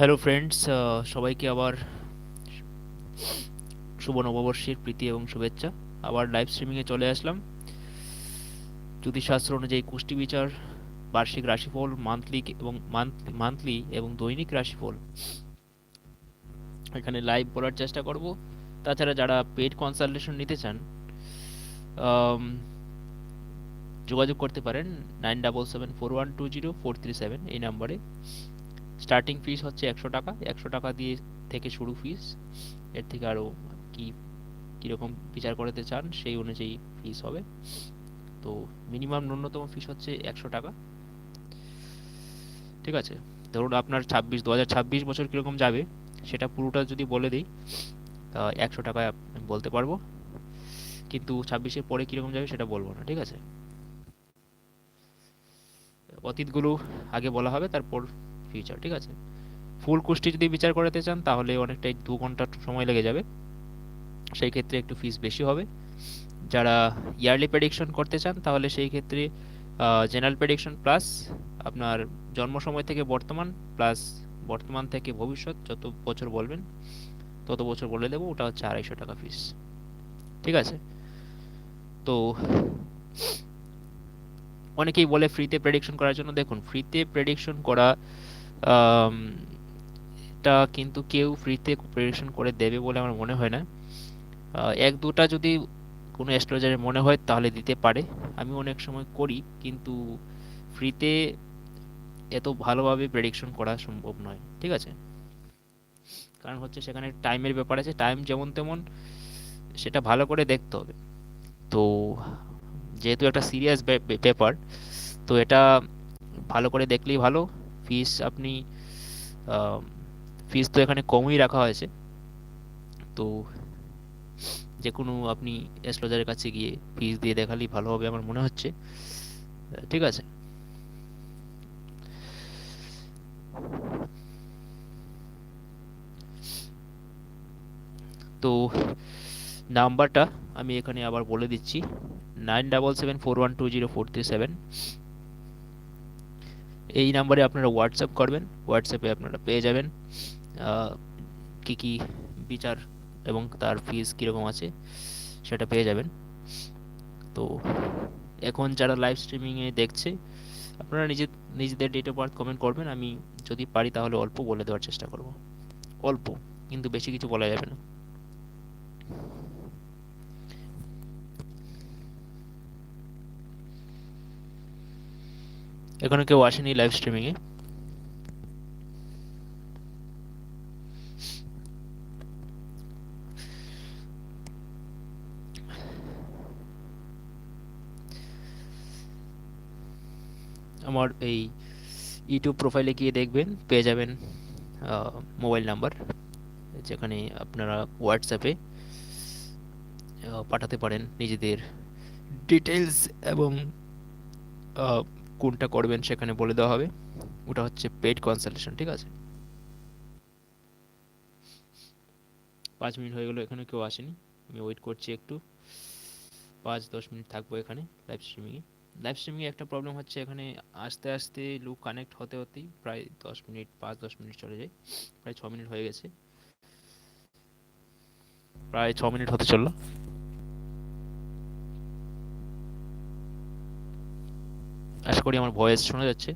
Hello friends সবাইকে আবার শুভ নববর্ষের প্রীতি এবং শুভেচ্ছা। আবার লাইভ স্ট্রিমিংয়ে চলে আসলাম। জ্যোতিষশাস্ত্র অনুযায়ী কুষ্টি বিচার, বার্ষিক রাশিফল মান্থলি এবং মান্থলি এবং দৈনিক রাশিফল। এখানে লাইভ বলার চেষ্টা করব। তাছাড়া যারা পেড কনসালটেশন নিতে চান যোগাযোগ করতে পারেন। Nine double seven four one two zero four three seven এই নাম্বারে স্টার্টিং ফিস হচ্ছে একশো টাকা। একশো টাকা দিয়ে থেকে শুরু ফিস এর থেকে আরও কি, কীরকম বিচার করাতে চান সেই অনুযায়ী ফিস হবে। তো মিনিমাম ন্যূনতম ফিস হচ্ছে একশো টাকা। ঠিক আছে? ধরুন আপনার ছাব্বিশ দু হাজার ছাব্বিশ বছর কীরকম যাবে, সেটা পুরোটা যদি বলে দিই একশো টাকায় আমি বলতে পারব। কিন্তু ছাব্বিশের পরে কীরকম যাবে সেটা বলব না, ঠিক আছে? অতীতগুলো আগে বলা হবে, তারপর ফিউচার ঠিক আছে? ফুল কুষ্টি যদি বিচার করাতে চান, তাহলে অনেকটাই দু ঘণ্টা সময় লেগে যাবে। সেই ক্ষেত্রে একটু ফিস বেশি হবে। যারা ইয়ারলি প্রেডিকশন করতে চান, তাহলে সেই ক্ষেত্রে জেনারেল প্রেডিকশন প্লাস আপনার জন্ম সময় থেকে বর্তমান প্লাস বর্তমান থেকে ভবিষ্যৎ, যত বছর বলবেন, তত বছর বলে দেবো, ওটা হচ্ছে আড়াইশো টাকা ফিস ঠিক আছে? তো অনেকেই বলে ফ্রিতে প্রেডিকশন করার জন্য, দেখুন ফ্রিতে প্রেডিকশন করা এটা কিন্তু কেউ ফ্রিতে প্রেডিকশন করে দেবে বলে আমার মনে হয় না। এক দুটা যদি কোনো অ্যাস্ট্রোলজারের মনে হয় তাহলে দিতে পারে। আমি অনেক সময় করি, কিন্তু ফ্রিতে এত ভালোভাবে প্রেডিকশন করা সম্ভব নয়, ঠিক আছে? কারণ হচ্ছে সেখানে টাইমের ব্যাপার আছে টাইম যেমন তেমন সেটা ভালো করে দেখতে হবে। তো যেহেতু একটা সিরিয়াস ব্যাপার, তো এটা ভালো করে দেখলেই ভালো। ফিস আপনি ফিস তো এখানে কমই রাখা হয়েছে। তো যে কোনো আপনি অ্যাস্ট্রোলজারের কাছে গিয়ে ফিস দিয়ে দেখালেই ভালো হবে আমার মনে হচ্ছে। ঠিক আছে? তো নাম্বারটা আমি এখানে আবার বলে দিচ্ছি। Nine double seven four one two zero four three seven. এই নাম্বারে আপনারা হোয়াটসঅ্যাপ করবেন হোয়াটসঅ্যাপে আপনারা পেয়ে যাবেন কি কি বিচার এবং তার ফিস কীরকম আছে সেটা পেয়ে যাবেন। তো এখন যারা লাইভ স্ট্রিমিংয়ে দেখছে, আপনারা নিজে, নিজেদের ডেট অফ বার্থ কমেন্ট করবেন, আমি যদি পারি তাহলে অল্প বলে দেওয়ার চেষ্টা করব। অল্প, কিন্তু বেশি কিছু বলা যাবে না। এখনও কেউ আসেনি লাইভ স্ট্রিমিংয়ে আমার এই ইউটিউব প্রোফাইলে গিয়ে দেখবেন, পেয়ে যাবেন মোবাইল নাম্বার যেখানে আপনারা হোয়াটসঅ্যাপে পাঠাতে পারেন নিজেদের ডিটেলস এবং কোনটা করবেন সেখানে বলে দেওয়া হবে। ওটা হচ্ছে পেড কনসালটেশন ঠিক আছে? পাঁচ মিনিট হয়ে গেলো, এখানে কেউ আসেনি। আমি ওয়েট করছি একটু। পাঁচ, দশ মিনিট থাকব এখানে লাইভ স্ট্রিমিংয়ে লাইভ স্ট্রিমিংয়ে একটা প্রবলেম হচ্ছে, এখানে আস্তে আস্তে লুক কানেক্ট হতে হতেই প্রায় দশ মিনিট, পাঁচ, দশ মিনিট চলে যায়। প্রায় ছ মিনিট হয়ে গেছে। প্রায় ছ মিনিট হতে চলল। আশা করি আমার ভয়েস শোনা যাচ্ছে।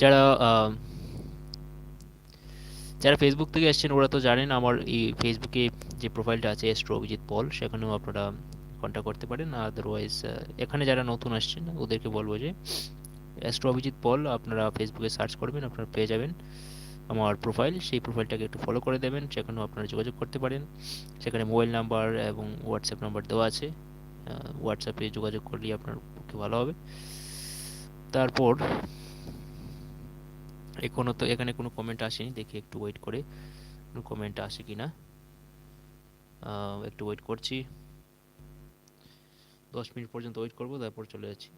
যারা যারা ফেসবুক থেকে এসেছেন, ওরা তো জানেন আমার এই ফেসবুকে যে প্রোফাইলটা আছে এস্ট্রো অভিজিৎ পল সেখানেও আপনারা কন্ট্যাক্ট করতে পারেন। আদারওয়াইজ এখানে যারা নতুন আসছেন ওদেরকে বলব যে অ্যাস্ট্রো অভিজিৎ পল আপনারা ফেসবুকে সার্চ করবেন, আপনারা পেয়ে যাবেন আমার প্রোফাইল সেই প্রোফাইলটাকে একটু ফলো করে দেবেন, সেখানেও আপনারা যোগাযোগ করতে পারেন। সেখানে মোবাইল নাম্বার এবং হোয়াটসঅ্যাপ নাম্বার দেওয়া আছে। হোয়াটসঅ্যাপে যোগাযোগ করলেই আপনার পক্ষে ভালো হবে। তারপর এখনও তো এখানে কোনো কমেন্ট আসেনি, দেখি একটু ওয়েট করে, কোনো কমেন্ট আসে কি না একটু ওয়েট করছি। দশ মিনিট পর্যন্ত ওয়েট করব, তারপর চলে যাচ্ছি।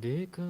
देखा